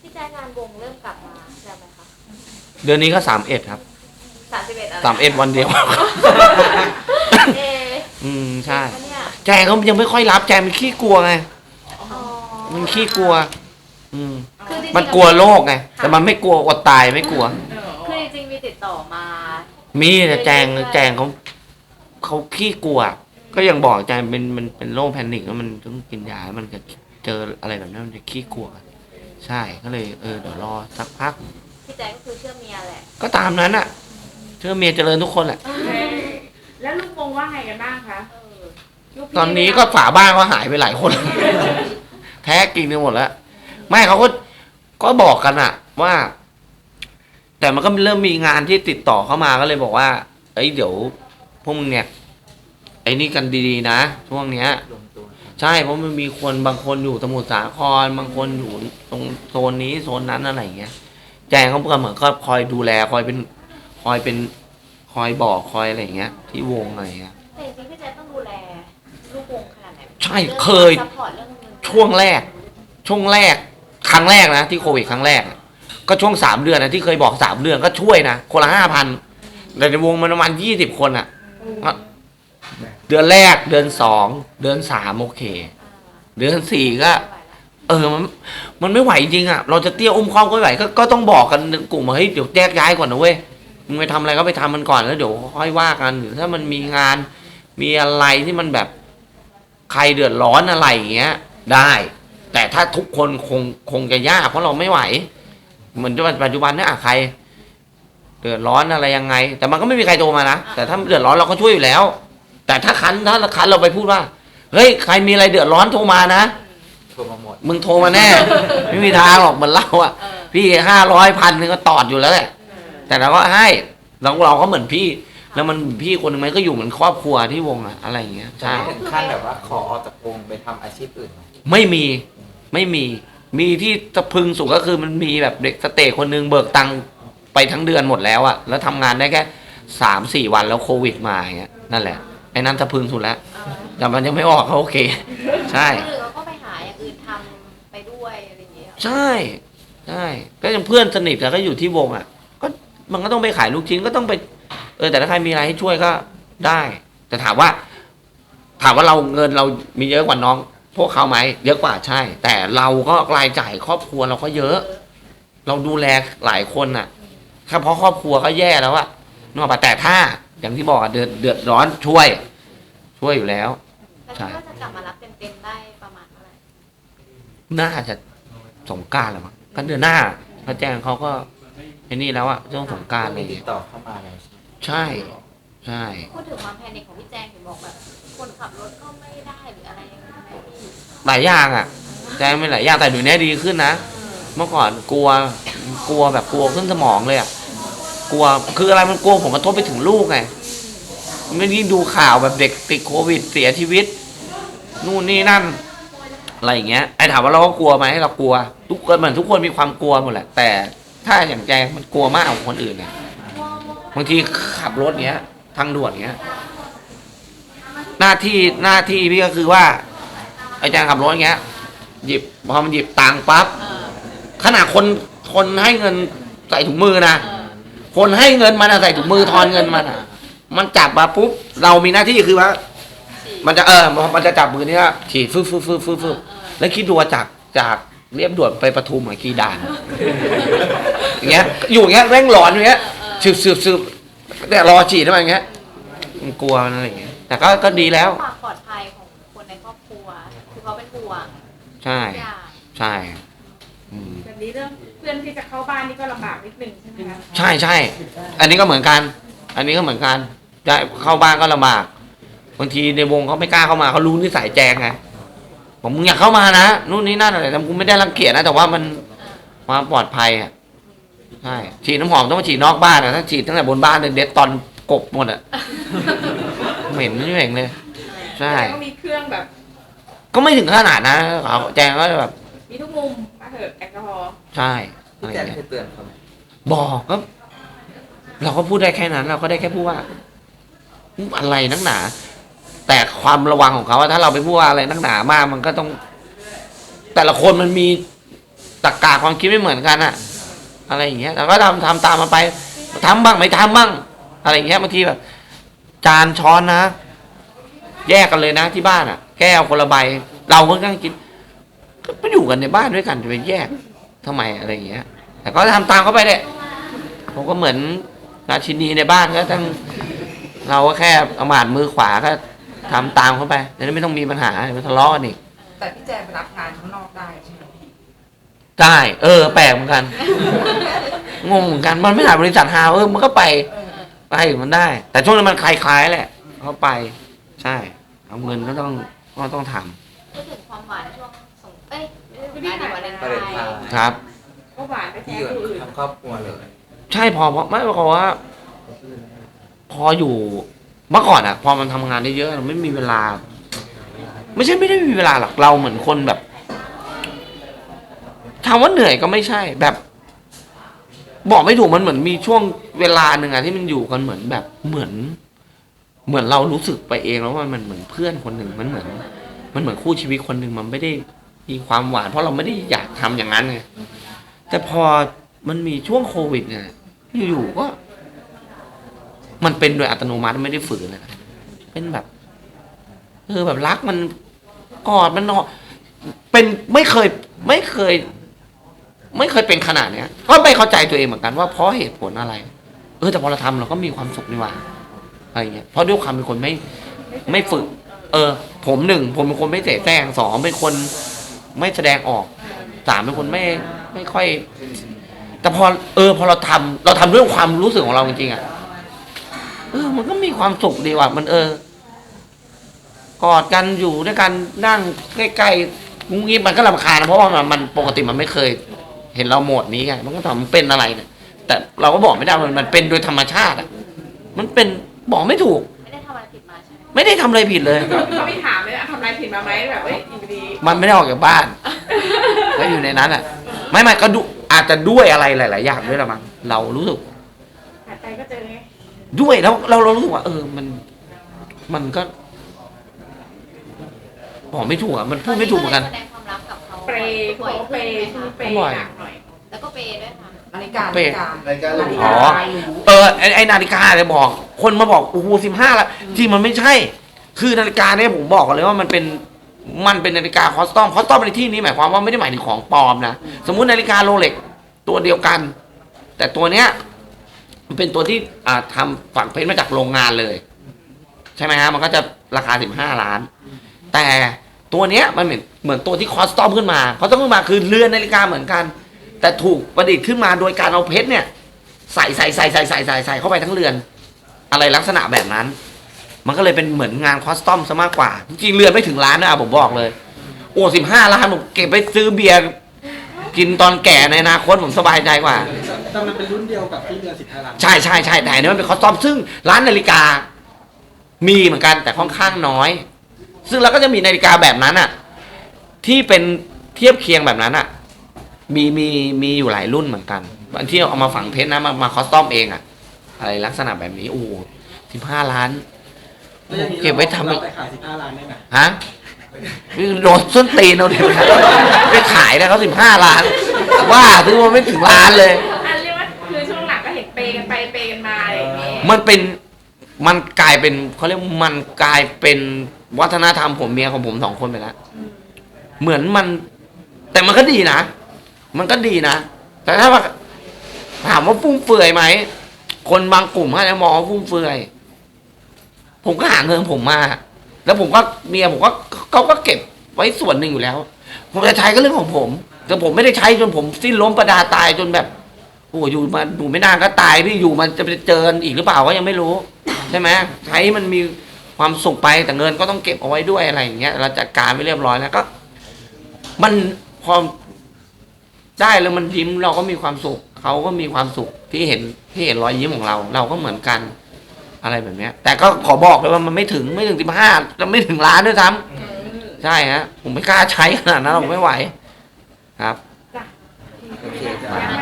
พี่แจ้งงานวงเริ่มกลับมาแล้วไหมคะเดือนนี้ก็สามเอ็ดครับสามสิบเอ็ดอะไรสามเอ็ดวันเดียว เออืมใช่ปะเนี่ยแจงเขายังไม่ค่อยรับแจงมันขี้กลัวไง อ๋อมันขี้กลัว อืม คือจริงๆมันกลัวโรคไง แต่มันไม่กลัวอดตายไม่กลัว คือจริงๆมีติดต่อมา มีแต่แจงแจงเขาเขาขี้กลัว ก็ยังบอกแจงเป็นมันเป็นโรคแพนิคแล้วมันต้องกินยาแล้วมันจะเจออะไรแบบนั้นมันจะขี้กลัวใช่ก็เลยเออเดี๋ยวรอสักพัก พี่แจ้งก็คือเชื่อเมียแหละ ก็ตามนั้นอะ เชื่อเมียเจริญทุกคนแหละแล้วลูกวงว่าไงกันบ้างคะเออลูพี่ตอนนี้ก็ฝาบ้านก็หายไปหลายคน แท้กินไปหมดแล้วไม่เขาก็ก็บอกกันอะว่า แต่มันก็เริ่มมีงานที่ติดต่อเข้ามาก็เลยบอกว่า เอ้ยเดี๋ยวพวกมึงเนี่ย ไอ้นี่กันดีๆนะช่วงเนี้ยใช่เพราะมันมีคนบางคนอยู่สมุทรสาครบางคนอยู่ตรงโซนนี้โซนนั้นอะไรอย่างเงี้ย แจงเขาก็เหมือนก็คอยดูแลคอยเป็นคอยเป็นคอยบอกคอยอะไรอย่างเงี้ย ที่วงอะไรอย่างเงี้ย แต่จริงๆพี่แจ้งต้องดูแลลูกวงขนาดไหนใช่รื่องเคย ซัพพอร์ตเรื่องเงินช่วงแรก ช่วงแรก ครั้งแรกนะที่โควิดครั้งแรกอะก็ช่วงสามเดือนนะที่เคยบอกสามเดือนก็ช่วยนะคนละห้าพันแต่ในวงมันประมาณยี่สิบคนอะก็ เดือนแรกเดือนสองเดือนสามโอเค เดือนสี่ก็ เออมันมันไม่ไหวจริงอะเราจะเตี้ยอุ้มครอบก็ไม่ไหวก็ก็ต้องบอกกันในกลุ่มว่าเฮ้ยเดี๋ยวแยกย้ายก่อนนะเว้ยมึงไปทำอะไรก็ไปทำมันก่อนแล้วเดี๋ยวค่อยว่ากันหรือถ้ามันมีงานมีอะไรที่มันแบบใครเดือดร้อนอะไรอย่างเงี้ย ได้ แต่ถ้าทุกคนคงคงจะยากเพราะเราไม่ไหว เหมือนปัจจุบันเนี่ยอะใคร เดือดร้อนอะไรยังไง แต่มันก็ไม่มีใครโทรมานะแต่ถ้าเดือดร้อนเราก็ช่วยอยู่แล้ว แต่ถ้าคันถ้าคันเราไปพูดว่า เฮ้ยใครมีอะไรเดือดร้อนโทรมานะ โทรมาหมด มึงโทรมาแน่ ไม่มีทางหรอกเหมือนเราอะเออ พี่ห้าร้อยพันนึงก็ตอดอยู่แล้วแหละ แต่เราก็ให้เราเราก็เหมือนพี่ แล้วมันพี่คนหนึงมันก็อยู่เหมือนครอบครัวที่วงอะอะไรอย่างเงี้ยจะใช่ไม่ถึงขั้นแบบว่าขอออกจากวงไปทำอาชีพอื่นไหมไม่มีไม่มีมีที่จะพึงสุดก็คือมันมีแบบเด็กสเตย์คนหนึงเบิกตังค์ไปทั้งเดือนหมดแล้วอะแล้วทำงานได้แค่สามสี่วันแล้วโควิดมาอย่างเงี้ยนั่นแหละ ไอ้นั่นจะพึงสุดแล้วเออแต่มันยังไม่ออกก็โอเค ใช่ คนอื่นเขาก็ไปหาอย่างอื่นทำไปด้วยอะไรอย่างเงี้ยใช่ใช่ก็ยังเพื่อนสนิทกันก็อยู่ที่วงอะ ก็มันก็ต้องไปขายลูกชิ้นก็ต้องไป เออแต่ถ้าใครมีอะไรให้ช่วยก็ได้ แต่ถามว่า ถามว่าเราเงินเรามีเยอะกว่าน้อง พวกเขาไหมเยอะกว่าใช่ แต่เราก็รายจ่ายครอบครัวเราก็เยอะ เราดูแลหลายคนน่ะแค่เพราะครอบครัวก็แย่แล้วอะนกออกปะแต่ถ้า อย่างที่บอกอะเดือดเดือดร้อนช่วย ช่วยอยู่แล้ว แต่ใช่คิดว่าจะกลับมารับเต็มๆได้ประมาณเท่าไหร่น่าจะสงกรารแล้วมั้งก็เดือนหน้าพระแจ้งเขาก็ไอ้นี่แล้วอะช่วงสงกรารอะไรมีอย่างติดเงี้ยต่อเข้ามาแล้วใช่ไหมใช่ ใช่ พูดถึงความแพนิคของพี่แจงเห็นบอกแบบ คนขับรถก็ไม่ได้หรืออะไรอย่างเงี้ยไหมพี่หลายอย่างอะแจ้งไม่หลายอย่างแต่เดี๋ยวนี้ดีขึ้นนะเมื่อก่อนกลัวกลัวแบบกลัวขึ้นสมองเลยอะ กลัว คืออะไรมันกลัวผมกระทบไปถึงลูกไงไม่ได้ดูข่าวแบบเด็กติดโควิดเสียชีวิต นู่นนี่นั่น อะไรอย่างเงี้ยไอ้ถามว่าเราก็กลัวไหมเรากลัว ทุกคนเหมือนทุกคนมีความกลัวหมดแหละ แต่ถ้าอย่างแจงมันกลัวมากกว่าคนอื่นไงบางทีขับรถเงี้ย ทางด่วนเงี้ย หน้าที่หน้าที่พี่ก็คือว่าไอ้แจงขับรถเงี้ย หยิบพอมันหยิบตังค์ปั๊บขนาดคนคนให้เงินใส่ถุงมือนะ คนให้เงินมันอะใส่ถุงมือทอนเงินมันอะมันจับมาปุ๊บเรามีหน้าที่คือว่า มันจะเออมันจะจับมือนี่ว่าฉีดฟึบฟึบฟึบฟึบฟึบแล้วคิดดูว่าจากจากเรียบด่วนไปปทุมอะกี่ด่านอย่างเงี้ย อยู่อย่างเงี้ยแร่งหลอนอย่างเงี้ยสืบสืบสืบแต่รอฉีดทำไมอย่างเงี้ยมันกลัวมันอะไรอย่างเงี้ยแต่ก็ก็ดีแล้ว ความปลอดภัยของคนในครอบครัว คือเขาเป็นห่วงใช่ ทุกอย่าง ใช่อืมแบบ นี้เรื่องเพื่อนที่จะเข้าบ้านนี่ก็ลำบากนิดนึงใช่ไหมคะใช่ใช่ อันนี้ก็เหมือนกัน อันนี้ก็เหมือนกันจะเข้าบ้านก็ลำบาก บางทีในวงเขาไม่กล้าเข้ามาเขารู้นิสัยแจงไงผมมึงอยากเข้ามานะ นู่นนี่นั่นอะไรแต่กูไม่ได้รังเกียจนะ แต่ว่ามันความปลอดภัยอะ ใช่ ฉีดน้ำหอมต้องมาฉีดนอกบ้านอะ ถ้าฉีดตั้งแต่บนบ้านเนี่ยเด็ดตอนกบหมดอะ เหม็นไม่เหม็นเลย ใช่แต่ก็มีเครื่องแบบ ก็ไม่ถึงขนาดนะเขาแจงก็แบบ มีทุกมุมมา เถอะแอลกอฮอล์ใช่อะพี่ไรแจนเงี้ยเคยเตือนเขาไหมบอกก็เราก็พูดได้แค่นั้น เราก็ได้แค่พูดว่าอะไรนักหนา แต่ความระวังของเขาว่าถ้าเราไปพูดว่าอะไรนักหนามากมันก็ต้อง แต่ละคนมันมีตรรกะความคิดไม่เหมือนกันอะอะไรอย่างเงี้ยแต่ก็ทำทำตามมาไปทำบ้างไม่ทำบ้าง อะไรอย่างเงี้ยบางทีแบบ จานช้อนนะ แยกกันเลยนะที่บ้านอะแก้วคนละใบ เราก็นั่งกิน ก็ไปอยู่กันในบ้านด้วยกันจะไปแยกทำไมอะไรอย่างเงี้ย แต่ก็ทำตามเขาไปเลยผมก็เหมือนราชินีในบ้านก็ต้องเราก็แค่เอาหมาดมือขวาก็ทำตามเขาไปจะได้ไม่ต้องมีปัญหาไม่ทะเลาะกันอีกแต่พี่แจงไปรับงานข้างนอกได้ใช่ไหมได้เออ แปลกเหมือนกัน งงเหมือนกัน มันไม่ถ่ายบริษัทฮาวเออมันก็ไปเออไปมันได้ แต่ช่วงนั้นมันคล้ายๆแหละเขาไป ใช่ เอาเงินก็ต้องก็ต้องทำพูดถึงความหวานช่วงสง เอ้ยไม่ได้งานดีวาเลนไทประเด็นทางน์ครับ ก็หวานไปแทที่นอยู่คนอื่นทั้งครอบครัวเลยใช่พอเพราะไม่เพราะว่า พออยู่เมื่อก่อนอะพอมันทำงานได้เยอะเราไม่มีเวลา ไม่ใช่ไม่ได้มีเวลาหรอกเราเหมือนคนแบบถามว่าเหนื่อยก็ไม่ใช่แบบ บอกไม่ถูกมันเหมือนมีช่วงเวลาหนึ่งอะที่มันอยู่กันเหมือนแบบเหมือน เหมือนเรารู้สึกไปเองแล้วว่ามันเหมือนเพื่อนคนหนึ่งมันเหมือน มันเหมือนคู่ชีวิตคนหนึ่งมันไม่ได้ มีความหวาน เพราะเราไม่ได้อยากทำอย่างนั้นไงแต่พอมันมีช่วงโควิดเนี่ยอยู่ๆก็ มันเป็นโดยอัตโนมัติไม่ได้ฝืนเลยนะเป็นแบบเออแบบรักมันกอดมันนอเป็นไม่เคยไม่เคย ไม่เคยเป็นขนาดเนี้ย ก็ไม่เข้าใจตัวเองเหมือนกันว่าเพราะเหตุผลอะไร เออแต่พอเราทำเราก็มีความสุขนี่หว่าอะไรเงี้ยเพราะด้วยความเป็นคนไม่ไม่ฝึก เออ ผมหนึ่งผมเป็นคนไม่เสแสร้งสองเป็นคน ไม่แสดงออกสามเป็นคนไม่ไม่ค่อย แต่พอเออ พอเราทำเราทำด้วยความรู้สึกของเราจริงๆอะเออ มันก็มีความสุขดีว่ะมันเออกอดกันอยู่ด้วยกันนั่งใกล้ๆงุ้งงิ้มมันก็รำคาญนะเพราะว่ามันมันปกติมันไม่เคย เห็นเราโหมดนี้ไงมันก็ถามมันเป็นอะไรเนี่ยแต่เราก็บอกไม่ได้มันมันเป็นโดยธรรมชาติอะมันเป็นบอกไม่ถูก ไม่ได้ทำอะไรผิดมาใช่ไหมไม่ได้ทำอะไรผิดเลย เขาไม่ถามเลยนะทำอะไรผิดมาไหมแบบเอ้ยอยู่ดี มันไม่ได้ออกจากบ้าน ก็อยู่ในนั้นอะ ไม่ไม่ก็ดูอาจจะด้วยอะไรหลาย ๆ อย่างด้วยละมั้งเรารู้สึกหายใจก็เจอไงด้วยแล้วเราเรารู้สึกว่าเออมัน มันก็บอกไม่ถูกอะมันพูดไม่ถูกเหมือนกันแสดงความรักกับเขาเปรย์เขาบอกว่าเปรย์ช่วงเปรย์บ่อยหนักหน่อย แล้วก็เปย์ด้วยค่ะ นาฬิกาเป๊ะนาฬิกานาฬิกานาฬิอ๋กาอลายหรูเออไอไอนาฬิกาเนี่ยบอก คนมาบอกโอ้โหสิบห้าละจริงมันไม่ใช่ คือนาฬิกาเนี่ยผมบอกก่อนเลยว่ามันเป็น มันเป็นนาฬิกาคอสตอมคอสตอมในที่นี้หมายความว่าไม่ได้หมายถึงของปลอมนะสมมุตินาฬิกาโรเล็กตัวเดียวกัน แต่ตัวเนี้ยมันเป็นตัวที่อ่าทำฝังเพชรมาจากโรงงานเลย ใช่ไหมฮะมันก็จะราคาสิบห้าล้าน แต่ตัวเนี้ยมันเหมือนเหมือนตัวที่คอสตอมขึ้นมาคอสตอมขึ้นมาคือเรือนนาฬิกาเหมือนกัน แต่ถูกประดิษฐ์ขึ้นมาโดยการเอาเพชรเนี่ยใส่ใส่ใส่ใส่ใส่ใส่ใส่เข้าไปทั้งเรือน อะไรลักษณะแบบนั้น มันก็เลยเป็นเหมือนงานคอสตอมซะมากกว่า จริงๆเรือนไม่ถึงล้านนะผมบอกเลย โอ้สิบห้าล้านผมเก็บไปซื้อเบียร์กินตอนแก่ในอนาคตผมสบายใจกว่า แต่มันเป็นรุ่นเดียวกับที่เรือสิบห้าล้านใช่ใช่ใช่แต่อันนี้มันเป็นคอสตอมซึ่งร้านนาฬิกา มีเหมือนกันแต่ค่อนข้างน้อย ซึ่งเราก็จะมีนาฬิกาแบบนั้นอะที่เป็นเทียบเคียงแบบนั้นอะมีมีมีอยู่หลายรุ่นเหมือนกันอันที่เอามาฝังเพชรนะมามาคอสตอมเองอะอะไรลักษณะแบบนี้โอ้สิบห้าล้านแล้วอย่างนี้ เก็บไว้ทำเราไปขายสิบห้าล้านได้ไหมฮะโดนส้นตีนเอาเดี๋ยวไปขายนะเขาสิบห้าล้าน ว่าซื้อมาไม่ถึงล้านเลย อันเรียกว่าคือช่วงหลังก็เห็นเปย์กันไปเปย์กันมาอะไรอย่างเงี้ยมันเป็นมันกลายเป็นเขาเรียกว่ามันกลายเป็นวัฒนธรรมผมเมียของผมสองคนไปแล้วเหมือนมัน แต่มันก็ดีนะ มันก็ดีนะ แต่ถ้าว่าถามว่าฟุ่มเฟือยไหม คนบางกลุ่มเขาจะมองว่าฟุ่มเฟือย ผมก็หาเงินผมมา แล้วผมก็เมียผมก็เขาก็เก็บไว้ส่วนหนึ่งอยู่แล้ว ผมจะใช้ก็เรื่องของผม แต่ผมไม่ได้ใช้จนผมสิ้นล้มประดาตายจนแบบโอ้อยู่มาอยู่ไม่นานก็ตายพี่อยู่มันจะไปเจอกันอีกหรือเปล่าก็ยังไม่รู้ ใช่ไหมใช้มันมีความสุขไปแต่เงินก็ต้องเก็บเอาไว้ด้วยอะไรอย่างเงี้ยเราจัดการไม่เรียบร้อยแล้วก็ มันพอได้แล้วมันยิ้มเราก็มีความสุขเขาก็มีความสุขที่เห็นที่เห็นรอยยิ้มของเรา เราก็เหมือนกัน อะไรแบบเนี้ย แต่ก็ขอบอกเลยว่ามันไม่ถึงไม่ถึงสิบห้าจะไม่ถึงล้านด้วยซ้ำใช่ฮะ ผมไม่กล้าใช้ขนาดนั้นผมไม่ไหว ครับจ้ะโอเคยังไง